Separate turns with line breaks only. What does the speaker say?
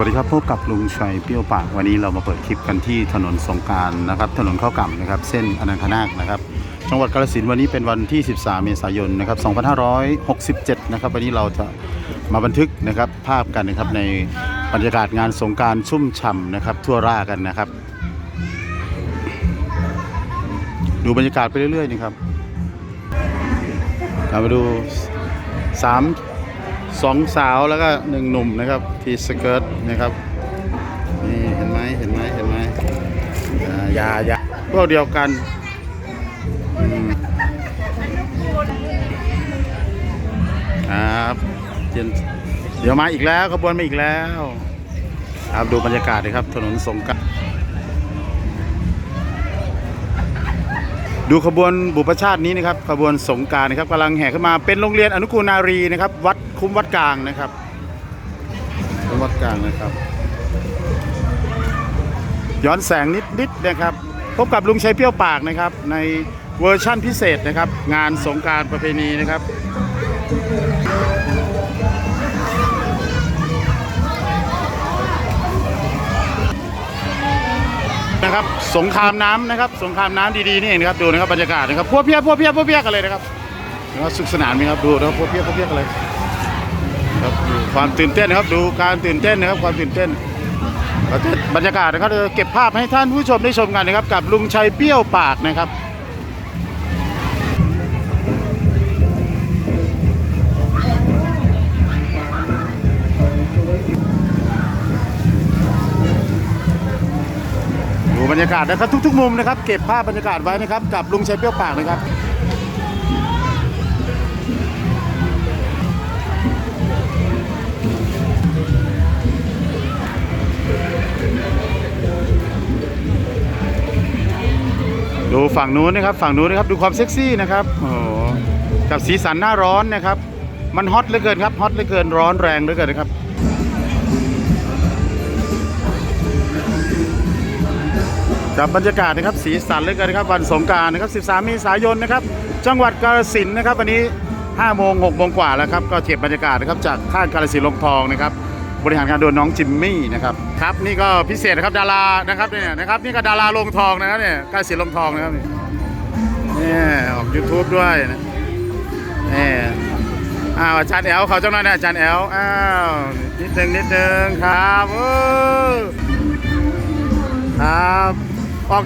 สวัสดีครับพบกับลุงชัยเปรี้ยวปากวันนี้เรามาเปิดคลิปกันที่ถนนสงการนะครับถนนข้าวกล่ำนะครับเส้นอนันทนาคนะครับจังหวัดกาฬสินธุ์วันนี้เป็นวันที่ 13 เมษายนนะครับ2567 นะครับวันนี้เราจะมาบันทึกนะครับภาพกันนะครับในบรรยากาศงานสงการชุ่มฉ่ำนะครับทั่วรากันนะครับ ดูบรรยากาศไปเรื่อยๆนะครับมาดูสาม สองสาวแล้วก็หนึ่งหนุ่มนะครับ ที่สเกิร์ตนะครับนี่เห็นไหมเห็นไหมเห็นไหมอ่าอยายาพวกเดียวกันครับเดี๋ยวเดี๋ยวมาอีกแล้วขบวนมาอีกแล้วครับดูบรรยากาศเลยครับ ถนนสงกรานดูขบวนบุพชาตินี้นะครับขบวนสงการนะครับกำลังแห่ขึ้นมาเป็นโรงเรียนอนุกูลนารีนะครับ วัด คุ้มวัดกลางนะครับคุ้มวัดกลางนะครับ ย้อนแสงนิดๆนะครับ พบกับลุงชัยเปรี้ยวปากนะครับ ในเวอร์ชั่นพิเศษนะครับ งานสงการประเพณีนะครับนะครับสงครามน้ำนะครับสงครามน้ำดีๆนี่เองนะครับดูนะครับบรรยากาศนะครับพวกเพียพวกเพียพวกเพียกันเลยนะครับนะครับสุขสนานไหมครับดูนะครับพวกเพียพวกเพียกันเลย ครับความตื่นเต้นนะครับ ดูการตื่นเต้นนะครับ ความตื่นเต้นบรรยากาศนะครับเก็บภาพให้ท่านผู้ชมได้ชมกันนะครับ กับลุงชัยเปี้ยวปากนะครับดูบรรยากาศนะครับทุกๆมุมนะครับ เก็บภาพบรรยากาศไว้นะครับกับลุงชัยเปรี้ยวปากนะครับ ดูฝั่งนู้นนะครับ ฝั่งนู้นนะครับ ดูความเซ็กซี่นะครับ โอ้โห กับสีสันหน้าร้อนนะครับ มันฮอตเหลือเกินครับ ฮอตเหลือเกิน ร้อนแรงเหลือเกินนะครับกับบรรยากาศนะครับ สีสันเหลยกันนะครับ วันสงการนะครับ 13 เมษายนนะครับ จังหวัดกาฬสินธุ์นะครับ วันนี้5โมง6โมงกว่าแล้วครับ ก็เก็บบรรยากาศนะครับ จากข้างกาฬสินลงทองนะครับ บริหารงานโดยน้องจิมมี่นะครับครับนี่ก็พิเศษนะครับดารานะครับเนี่ยนะครับนี่ก็ดาราลงทองนะครับเนี่ยกาฬสินธุ์ลงทองนะครับนี่เนี่ยออก YouTube ด้วยนะนี่อ้าวอาจารย์แอลเขาจังหน่อยนะอาจารย์แอลอ้าวนิดนึงนิดนึงครับเออครับออก